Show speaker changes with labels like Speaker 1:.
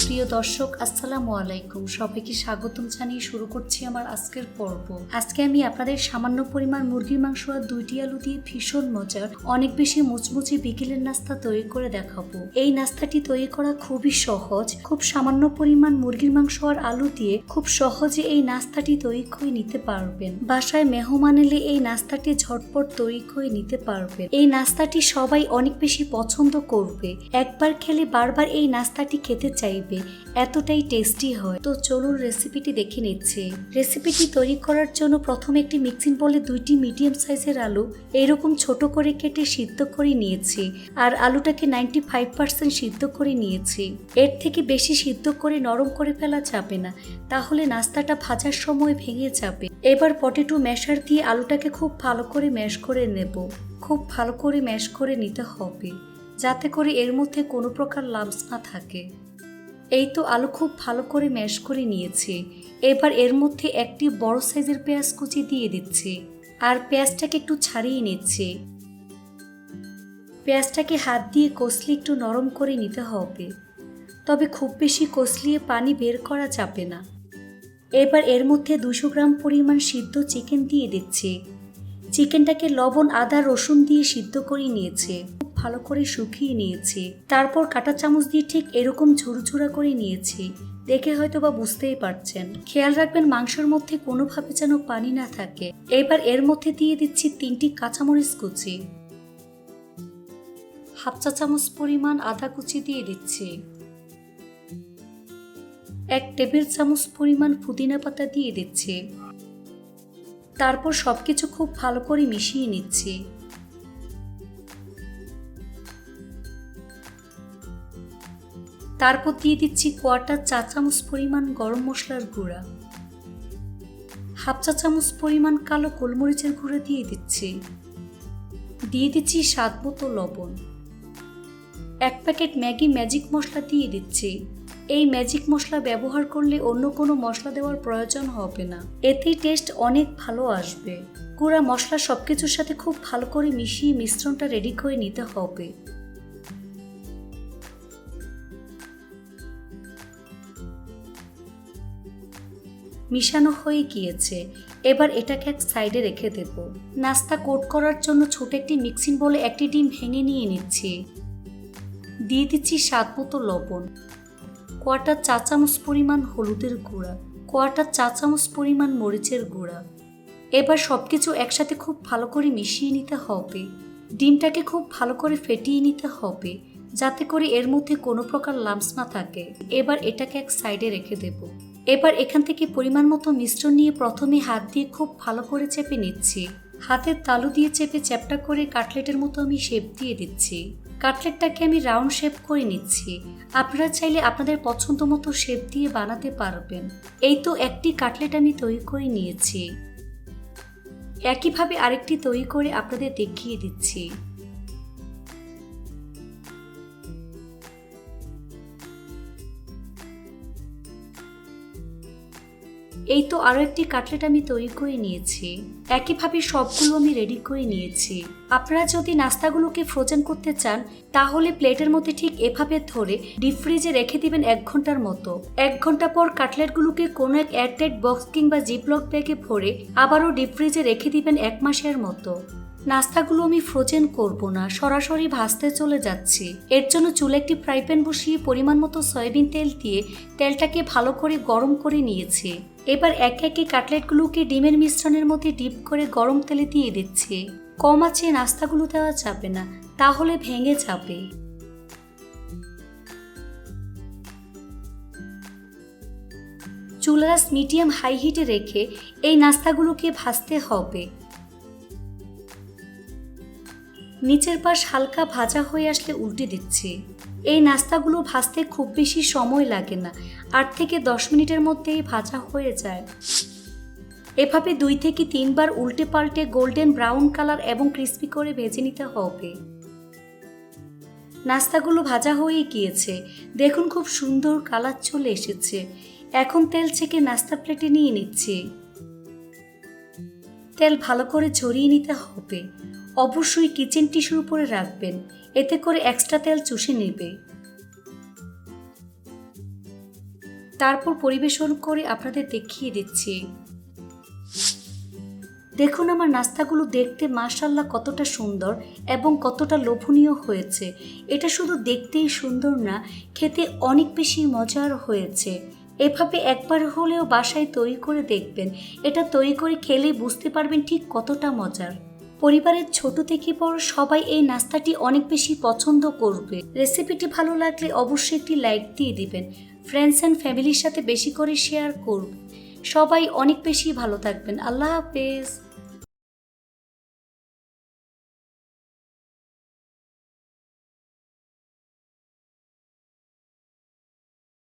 Speaker 1: প্রিয় দর্শক, আসসালামু আলাইকুম। সবাইকে স্বাগতম জানিয়ে শুরু করছি আমার আজকের পর্ব। আজকে আমি আপনাদের সামান্য পরিমাণ মুরগির মাংস আর দুইটি আলু দিয়ে ভীষণ মজার, অনেক বেশি মুচমুচে বিকেলের নাস্তা তৈরি করে দেখাবো। এই নাস্তাটি তৈরি করা খুবই সহজ, খুব সামান্য পরিমাণ মুরগির মাংস আর আলু দিয়ে খুব সহজে এই নাস্তাটি তৈরি করে নিতে পারবেন। বাসায় মেহমান এলে এই নাস্তাটি ঝটপট তৈরি করে নিতে পারবেন। এই নাস্তাটি সবাই অনেক বেশি পছন্দ করবে। একবার খেলে বারবার এই নাস্তাটি খেতে চাইবে। এতটাই টেস্টি হয়। তো চলুন রেসিপিটি দেখে নিচ্ছে। রেসিপিটি তৈরি করার জন্য প্রথমে একটি মিক্সিং বলে দুইটি মিডিয়াম সাইজের আলু এরকম ছোট করে কেটে সিদ্ধ করে নিয়েছি আর আলুটাকে নাইনটি ফাইভ পার্সেন্ট সিদ্ধ করে নিয়েছি। এর থেকে বেশি সিদ্ধ করে নরম করে ফেলা যাবে না, তাহলে নাস্তাটা ভাজার সময় ভেঙে যাবে। এবার পটেটো ম্যাশার দিয়ে আলুটাকে খুব ভালো করে ম্যাশ করে নেব। খুব ভালো করে ম্যাশ করে নিতে হবে, যাতে করে এর মধ্যে কোনো প্রকার লাম্পস না থাকে। এই তো আলু খুব ভালো করে ম্যাশ করে নিয়েছি। এবার এর মধ্যে একটি বড় সাইজের পেঁয়াজ কুচি দিয়ে দিচ্ছি। আর পেঁয়াজটাকে একটু ছাড়িয়ে নিচ্ছি। পেঁয়াজটাকে হাত দিয়ে কষলে একটু নরম করে নিতে হবে। তবে খুব বেশি কষলিয়ে পানি বের করা যাবে না। এবার এর মধ্যে দুশো গ্রাম পরিমাণ সিদ্ধ চিকেন দিয়ে দিচ্ছি। চিকেনটাকে লবণ, আদা, রসুন দিয়ে সিদ্ধ করে নিয়েছে। ভালো করে শুকিয়ে নিয়েছে। তারপর কাঁটা চামচ দিয়ে ঠিক এরকম ঝুরঝুরা করে নিয়েছি। দেখে হয়তো বা বুঝতেই পারছেন। খেয়াল রাখবেন মাংসের মধ্যে কোনোভাবে যেন পানি না থাকে। এবার এর মধ্যে দিয়ে দিচ্ছি তিনটি কাঁচামরিচ কুচি। হাফ চা চামচ পরিমাণ আদা কুচি দিয়ে দিচ্ছি। এক টেবিল চামচ পরিমাণ পুদিনা পাতা দিয়ে দিচ্ছি। তারপর সবকিছু খুব ভালো করে মিশিয়ে নিচ্ছি। তারপর দিয়ে দিচ্ছি কোয়াটার চা চামচ পরিমাণ গরম মশলার গুঁড়া। হাফ চা চামচ পরিমাণ কালো গোলমরিচের গুঁড়া দিয়ে দিচ্ছি। দিয়ে দিচ্ছি স্বাদ মতো লবণ। এক প্যাকেট ম্যাগি ম্যাজিক মশলা দিয়ে দিচ্ছি। এই ম্যাজিক মশলা ব্যবহার করলে অন্য কোনো মশলা দেওয়ার প্রয়োজন হবে না। এতেই টেস্ট অনেক ভালো আসবে। গুঁড়া মশলা সবকিছুর সাথে খুব ভালো করে মিশিয়ে মিশ্রণটা রেডি করে নিতে হবে। মিশানো হয়ে গিয়েছে। এবার এটাকে এক সাইডে রেখে দেব। নাস্তা কোট করার জন্য ছোট একটি মিক্সিং বলে একটি ডিম ভেঙে নিয়ে নিচ্ছি। দিয়ে দিচ্ছি স্বাদ মতো লবণ। কোয়াটার চা চামচ পরিমাণ হলুদের গুঁড়া। কোয়াটার চা চামচ পরিমাণ মরিচের গুঁড়া। এবার সব কিছু একসাথে খুব ভালো করে মিশিয়ে নিতে হবে। ডিমটাকে খুব ভালো করে ফেটিয়ে নিতে হবে, যাতে করে এর মধ্যে কোনো প্রকার লাম্পস না থাকে। এবার এটাকে এক সাইডে রেখে দেব। এবার এখান থেকে পরিমাণ মতো মিশ্রণ নিয়ে প্রথমে হাত দিয়ে খুব ভালো করে চেপে নিচ্ছি। হাতের তালু দিয়ে চেপে চ্যাপটা করে কাটলেটের মতো আমি শেপ দিয়ে দিচ্ছি। কাটলেটটাকে আমি রাউন্ড শেপ করে নিচ্ছি। আপনারা চাইলে আপনাদের পছন্দ মতো শেপ দিয়ে বানাতে পারবেন। এই তো একটি কাটলেট আমি তৈরি করে নিয়েছি। একইভাবে আরেকটি তৈরি করে আপনাদের দেখিয়ে দিচ্ছি। এই তো আরও একটি কাটলেট আমি তৈরি করে নিয়েছি। একইভাবে সবগুলো আমি রেডি করে নিয়েছি। আপনারা যদি নাস্তাগুলোকে ফ্রোজেন করতে চান, তাহলে প্লেটের মধ্যে ঠিক এভাবে ধরে ডিপ ফ্রিজে রেখে দিবেন এক ঘণ্টার মতো। এক ঘণ্টা পর কাটলেটগুলোকে কোনো এক এয়ারটাইট বক্স কিংবা জিপলক ব্যাগে ভরে আবারও ডিপ ফ্রিজে রেখে দিবেন এক মাসের মতো। নাস্তাগুলো আমি ফ্রোজেন করব না, সরাসরি ভাজতে চলে যাচ্ছি। এর জন্য চুলে একটি ফ্রাই প্যান বসিয়ে পরিমাণ মতো সয়াবিন তেল দিয়ে তেলটাকে ভালো করে গরম করে নিয়েছি। এবার এক একে কাটলেটগুলোকে ডিমের মিশ্রণের মধ্যে ডিপ করে গরম তেলে দিয়ে দিচ্ছি। কম আছে নাস্তাগুলো দেওয়া যাবে না, তাহলে ভেঙে যাবে। চুলারাস মিডিয়াম হাই হিটে রেখে এই নাস্তাগুলোকে ভাজতে হবে। নিচের পাশ হালকা ভাজা হয়ে আসলে উল্টে দিচ্ছি। এই নাস্তাগুলো ভাজতে খুব বেশি সময় লাগে না। আট থেকে দশ মিনিটের মধ্যেই ভাজা হয়ে যায়। এভাবে দুই থেকে তিনবার উল্টে পাল্টে গোল্ডেন ব্রাউন কালার এবং ক্রিস্পি করে ভেজে নিতে হবে। নাস্তাগুলো ভাজা হয়ে গিয়েছে। দেখুন খুব সুন্দর কালার চলে এসেছে। এখন তেল ছেঁকে নাস্তা প্লেটে নিয়ে নিচ্ছি। তেল ভালো করে ঝরিয়ে নিতে হবে। অবশ্যই কিচেন টিস্যুর উপরে রাখবেন। এতে করে এক্সট্রা তেল চুষে নেবে। তারপর পরিবেশন করে আপনাদের দেখিয়ে দিচ্ছি। দেখুন আমার নাস্তাগুলো দেখতে মাশাল্লাহ কতটা সুন্দর এবং কতটা লোভনীয় হয়েছে। এটা শুধু দেখতেই সুন্দর না, খেতে অনেক বেশি মজার হয়েছে। এভাবে একবার হলেও বাসায় তৈরি করে দেখবেন। এটা তৈরি করে খেলে বুঝতে পারবেন ঠিক কতটা মজার। পরিবারের ছোট থেকে বড় সবাই এই নাস্তাটি অনেক বেশি পছন্দ করবে। রেসিপিটি ভালো লাগলে অবশ্যই একটি লাইক দিয়ে দিবেন। ফ্রেন্ডস অ্যান্ড ফ্যামিলির সাথে বেশি করে শেয়ার করুন। সবাই অনেক বেশি ভালো থাকবেন। আল্লাহ হাফেজ।